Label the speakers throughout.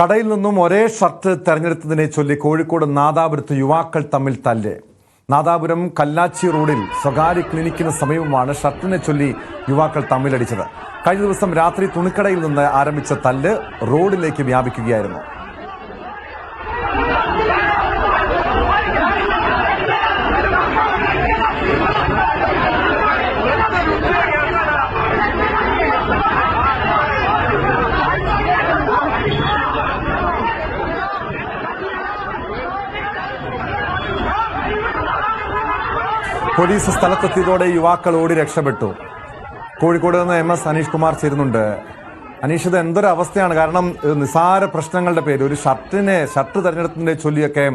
Speaker 1: കടയിൽ നിന്നും ഒരേ ഷർട്ട് തെരഞ്ഞെടുത്തതിനെ ചൊല്ലി കോഴിക്കോട് നാദാപുരത്ത് യുവാക്കൾ തമ്മിൽ തല്ല്. നാദാപുരം കല്ലാച്ചി റോഡിൽ സ്വകാര്യ ക്ലിനിക്കിന് സമീപമാണ് ഷർട്ടിനെ ചൊല്ലി യുവാക്കൾ തമ്മിലടിച്ചത്. കഴിഞ്ഞ ദിവസം രാത്രി തുണിക്കടയിൽ നിന്ന് ആരംഭിച്ച തല്ല് റോഡിലേക്ക് വ്യാപിക്കുകയായിരുന്നു. പോലീസ് സ്ഥലത്തെത്തിയതോടെ യുവാക്കൾ ഓടി രക്ഷപ്പെട്ടു. കോഴിക്കോട് നിന്ന് എം എസ് അനീഷ് കുമാർ ചേരുന്നുണ്ട്. അനീഷ് ഇത് എന്തൊരു അവസ്ഥയാണ് കാരണം നിസാര പ്രശ്നങ്ങളുടെ പേര് ഒരു ഷർട്ടിനെ ഷർട്ട് തെരഞ്ഞെടുത്തതിനെ ചൊല്ലിയൊക്കെ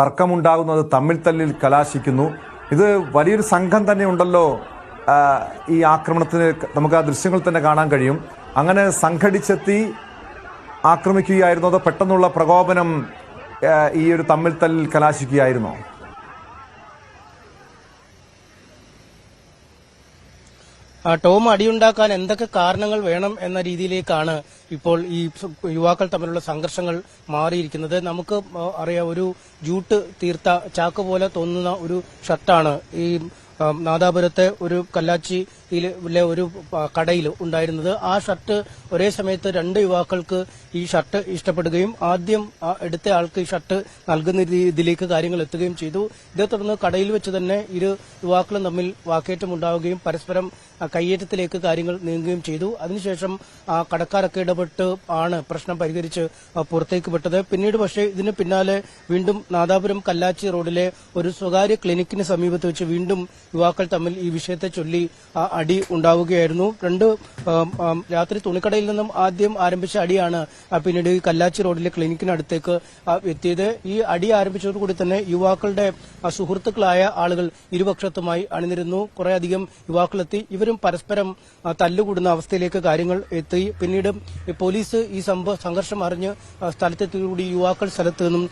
Speaker 1: തർക്കമുണ്ടാകുന്നത് തമ്മിൽ തല്ലിൽ കലാശിക്കുന്നു. ഇത് വലിയൊരു സംഘം തന്നെ ഉണ്ടല്ലോ ഈ ആക്രമണത്തിന് നമുക്ക് ആ ദൃശ്യങ്ങൾ തന്നെ കാണാൻ കഴിയും. അങ്ങനെ സംഘടിച്ചെത്തി ആക്രമിക്കുകയായിരുന്നോ അതോ പെട്ടെന്നുള്ള പ്രകോപനം ഈ ഒരു തമ്മിൽ തല്ലിൽ കലാശിക്കുകയായിരുന്നോ?
Speaker 2: ടോം അടിയുണ്ടാക്കാൻ എന്തൊക്കെ കാരണങ്ങൾ വേണം എന്ന രീതിയിലേക്കാണ് ഇപ്പോൾ ഈ യുവാക്കൾ തമ്മിലുള്ള സംഘർഷങ്ങൾ മാറിയിരിക്കുന്നത്. നമുക്ക് അറിയാം ഒരു ജൂട്ട് തീർത്ത ചാക്ക് പോലെ തോന്നുന്ന ഒരു ഷർട്ടാണ് ഈ നാദാപുരത്തെ ഒരു കല്ലാച്ചിയിലെ ഒരു കടയിൽ ഉണ്ടായിരുന്നത്. ആ ഷർട്ട് ഒരേ സമയത്ത് രണ്ട് യുവാക്കൾക്ക് ഈ ഷർട്ട് ഇഷ്ടപ്പെടുകയും ആദ്യം എടുത്ത ആൾക്ക് ഈ ഷർട്ട് നൽകുന്ന രീതിയിലേക്ക് കാര്യങ്ങൾ എത്തുകയും ചെയ്തു. ഇതേ തുടർന്ന് കടയിൽ വെച്ച് തന്നെ ഇരു യുവാക്കളും തമ്മിൽ വാക്കേറ്റം ഉണ്ടാവുകയും പരസ്പരം കയ്യേറ്റത്തിലേക്ക് കാര്യങ്ങൾ നീങ്ങുകയും ചെയ്തു. അതിനുശേഷം ആ, കടക്കാരൊക്കെ ഇടപെട്ട് ആണ് പ്രശ്നം പരിഹരിച്ച് പുറത്തേക്ക് വിട്ടത്. പിന്നീട് പക്ഷേ ഇതിന് പിന്നാലെ വീണ്ടും നാദാപുരം കല്ലാച്ചി റോഡിലെ ഒരു സ്വകാര്യ ക്ലിനിക്കിന് സമീപത്ത് വെച്ച് വീണ്ടും യുവാക്കൾ തമ്മിൽ ഈ വിഷയത്തെ ചൊല്ലി അടി ഉണ്ടാവുകയായിരുന്നു. രണ്ട് രാത്രി തുണിക്കടയിൽ നിന്നും ആദ്യം ആരംഭിച്ച അടിയാണ് പിന്നീട് കല്ലാച്ചി റോഡിലെ ക്ലിനിക്കിനടുത്തേക്ക് എത്തിയത്. ഈ അടി ആരംഭിച്ചതോടുകൂടി തന്നെ യുവാക്കളുടെ സുഹൃത്തുക്കളായ ആളുകൾ ഇരുപക്ഷത്തുമായി അണിനിരുന്നു. കുറേയധികം യുവാക്കളെത്തി. ഇവരും പരസ്പരം തല്ലുകൂടുന്ന അവസ്ഥയിലേക്ക് കാര്യങ്ങൾ എത്തി. പിന്നീട് പോലീസ് ഈ സംഘർഷം അറിഞ്ഞ് സ്ഥലത്തെത്തിയതോടുകൂടി യുവാക്കൾ സ്ഥലത്ത് നിന്നും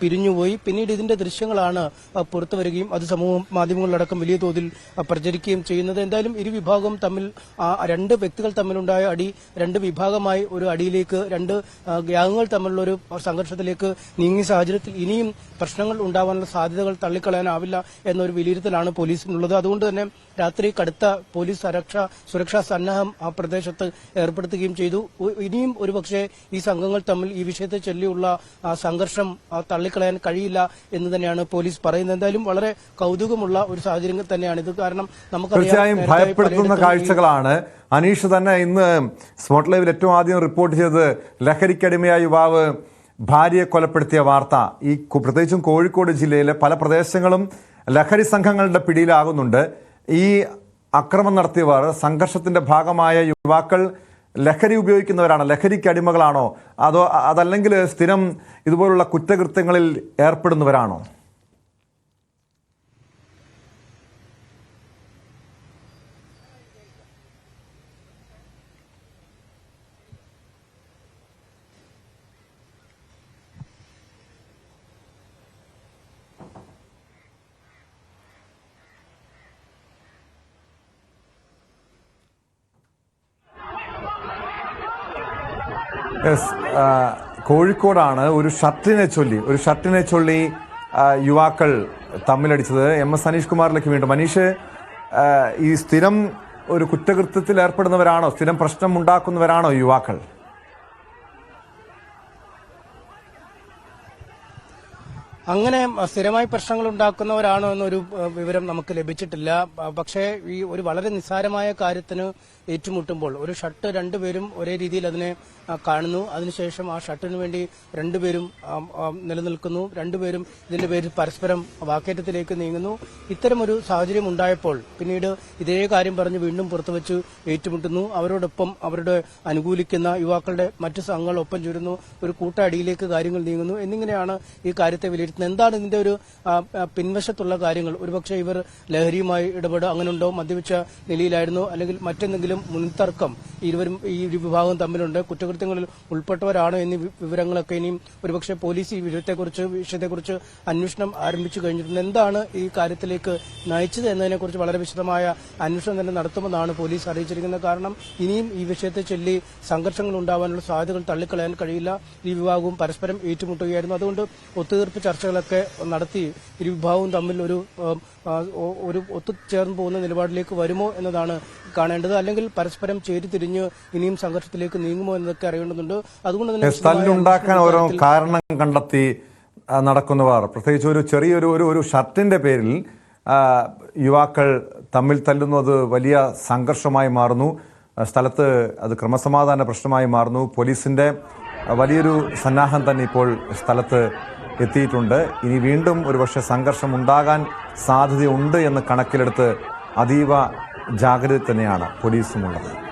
Speaker 2: പിരിഞ്ഞുപോയി. പിന്നീട് ഇതിന്റെ ദൃശ്യങ്ങളാണ് പുറത്തുവരികയും അത് സമൂഹ മാധ്യമങ്ങളിലടക്കം വലിയ തോതിൽ പ്രചരിക്കുകയും ചെയ്യുന്നത്. എന്തായാലും ഇരു വിഭാഗവും തമ്മിൽ രണ്ട് വ്യക്തികൾ തമ്മിലുണ്ടായ അടി രണ്ട് വിഭാഗമായി ഒരു അടിയിലേക്ക് രണ്ട് ഗ്യാങ്ങുകൾ തമ്മിലുള്ള ഒരു സംഘർഷത്തിലേക്ക് നീങ്ങിയ സാഹചര്യത്തിൽ ഇനിയും പ്രശ്നങ്ങൾ ഉണ്ടാവാനുള്ള സാധ്യതകൾ തള്ളിക്കളയാനാവില്ല എന്നൊരു വിലയിരുത്തലാണ് പോലീസിനുള്ളത്. അതുകൊണ്ട് തന്നെ രാത്രി കടുത്ത പോലീസ് സുരക്ഷ സുരക്ഷാ സന്നാഹം ആ പ്രദേശത്ത് ഏർപ്പെടുത്തുകയും ചെയ്തു. ഇനിയും ഒരുപക്ഷെ ഈ സംഘങ്ങൾ തമ്മിൽ ഈ വിഷയത്തെ ചൊല്ലിയുള്ള സംഘർഷം തള്ളിക്കളയാൻ കഴിയില്ല എന്ന് തന്നെയാണ് പോലീസ് പറയുന്നത്. എന്തായാലും വളരെ കൗതുകമുള്ള ഒരു സാഹചര്യം തന്നെയാണ് ഇത്. കാരണം നമുക്കറിയാം നേരത്തെ
Speaker 1: ഭയപ്പെടുത്തുന്ന കാഴ്ചകളാണ്. അനീഷ് തന്നെ ഇന്ന് സ്പോട്ട് ലൈവിൽ ഏറ്റവും ആദ്യം റിപ്പോർട്ട് ചെയ്തത് ലഹരിക്കടിമയായ യുവാവ് ഭാര്യയെ കൊലപ്പെടുത്തിയ വാർത്ത. ഈ പ്രത്യേകിച്ചും കോഴിക്കോട് ജില്ലയിലെ പല പ്രദേശങ്ങളും ലഹരി സംഘങ്ങളുടെ പിടിയിലാകുന്നുണ്ട്. ഈ അക്രമം നടത്തിയവർ സംഘർഷത്തിന്റെ ഭാഗമായ യുവാക്കൾ ലഹരി ഉപയോഗിക്കുന്നവരാണ് ലഹരിക്ക് അടിമകളാണോ അതോ അതല്ലെങ്കിൽ സ്ഥിരം ഇതുപോലുള്ള കുറ്റകൃത്യങ്ങളിൽ ഏർപ്പെടുന്നവരാണോ? യെസ് കോഴിക്കോടാണ് ഒരു ഷർട്ടിനെ ചൊല്ലി ഒരു ഷർട്ടിനെ ചൊല്ലി യുവാക്കൾ തമ്മിലടിച്ചത്. എം എസ് അനീഷ് കുമാറിലേക്ക് വീണ്ടും. മനീഷ് ഈ സ്ഥിരം ഒരു കുറ്റകൃത്യത്തിൽ ഏർപ്പെടുന്നവരാണോ? സ്ഥിരം പ്രശ്നം ഉണ്ടാക്കുന്നവരാണോ യുവാക്കൾ?
Speaker 2: അങ്ങനെ സ്ഥിരമായി പ്രശ്നങ്ങൾ ഉണ്ടാക്കുന്നവരാണോ എന്നൊരു വിവരം നമുക്ക് ലഭിച്ചിട്ടില്ല. പക്ഷേ ഈ ഒരു വളരെ നിസ്സാരമായ കാര്യത്തിന് ഏറ്റുമുട്ടുമ്പോൾ ഒരു ഷർട്ട് രണ്ടുപേരും ഒരേ രീതിയിൽ അതിനെ കാണുന്നു. അതിനുശേഷം ആ ഷർട്ടിന് വേണ്ടി രണ്ടുപേരും നിലനിൽക്കുന്നു. രണ്ടുപേരും ഇതിന്റെ പേരിൽ പരസ്പരം വാക്കേറ്റത്തിലേക്ക് നീങ്ങുന്നു. ഇത്തരമൊരു സാഹചര്യം ഉണ്ടായപ്പോൾ പിന്നീട് ഇതേ കാര്യം പറഞ്ഞ് വീണ്ടും പുറത്തുവച്ച് ഏറ്റുമുട്ടുന്നു. അവരോടൊപ്പം അവരുടെ അനുകൂലിക്കുന്ന യുവാക്കളുടെ മറ്റു സംഘങ്ങൾ ഒപ്പം ചേരുന്നു. ഒരു കൂട്ടടിയിലേക്ക് കാര്യങ്ങൾ നീങ്ങുന്നു. എന്നിങ്ങനെയാണ് ഈ കാര്യത്തെ വിലയിരുത്തുന്നത് വിലയിരുത്തുന്നത് എന്താണ് ഇതിന്റെ ഒരു പിൻവശത്തുള്ള കാര്യങ്ങൾ? ഒരുപക്ഷെ ഇവർ ലഹരിയുമായി ഇടപെടുക അങ്ങനെയുണ്ടോ? മദ്യപിച്ച നിലയിലായിരുന്നോ. അല്ലെങ്കിൽ മറ്റെന്തെങ്കിലും മുൻതർക്കം ഇരുവരും ഈ വിഭാഗം തമ്മിലുണ്ട്. കുറ്റകൃത്യങ്ങളിൽ ഉൾപ്പെട്ടവരാണോ എന്നീ വിവരങ്ങളൊക്കെ ഇനിയും ഒരുപക്ഷെ പോലീസ് ഈ വിഷയത്തെക്കുറിച്ച് വിഷയത്തെക്കുറിച്ച് അന്വേഷണം ആരംഭിച്ചു കഴിഞ്ഞിട്ടുണ്ട്. എന്താണ് ഈ കാര്യത്തിലേക്ക് നയിച്ചത് എന്നതിനെക്കുറിച്ച് വളരെ വിശദമായ അന്വേഷണം തന്നെ നടത്തുമെന്നാണ് പോലീസ് അറിയിച്ചിരിക്കുന്നത്. കാരണം ഇനിയും ഈ വിഷയത്തെ ചൊല്ലി സംഘർഷങ്ങൾ ഉണ്ടാവാനുള്ള സാധ്യതകൾ തള്ളിക്കളയാൻ കഴിയില്ല. ഈ വിഭാഗവും പരസ്പരം ഏറ്റുമുട്ടുകയായിരുന്നു. അതുകൊണ്ട് ഒത്തുതീർപ്പ് ചർച്ചകളൊക്കെ നടത്തി ഇരുവിഭാഗവും തമ്മിൽ ഒരു ഒരു ഒത്തുചേർന്ന് പോകുന്ന നിലപാടിലേക്ക് വരുമോ എന്നതാണ് കാണേണ്ടത്. അല്ലെങ്കിൽ പരസ്പരം ചേരിതിരിഞ്ഞ് ഇനിയും സംഘർഷത്തിലേക്ക് നീങ്ങുമോ എന്നതൊക്കെ അറിയേണ്ടതുണ്ട്. അതുകൊണ്ട് തന്നെ സ്ഥലുണ്ടാക്കാൻ
Speaker 1: തല്ലുണ്ടാക്കാൻ ഓരോ കാരണം കണ്ടെത്തി നടക്കുന്നവർ. പ്രത്യേകിച്ച് ഒരു ചെറിയൊരു ഒരു ഒരു ഷർട്ടിന്റെ പേരിൽ യുവാക്കൾ തമ്മിൽ തല്ലുന്നത് വലിയ സംഘർഷമായി മാറുന്നു. സ്ഥലത്ത് അത് ക്രമസമാധാന പ്രശ്നമായി മാറുന്നു. പോലീസിന്റെ വലിയൊരു സന്നാഹം തന്നെ ഇപ്പോൾ സ്ഥലത്ത് എത്തിയിട്ടുണ്ട്. ഇനി വീണ്ടും ഒരുപക്ഷെ സംഘർഷം ഉണ്ടാകാൻ സാധ്യതയുണ്ട് എന്ന് കണക്കിലെടുത്ത് അതീവ ജാഗ്രത തന്നെയാണ് പോലീസുമുള്ളത്.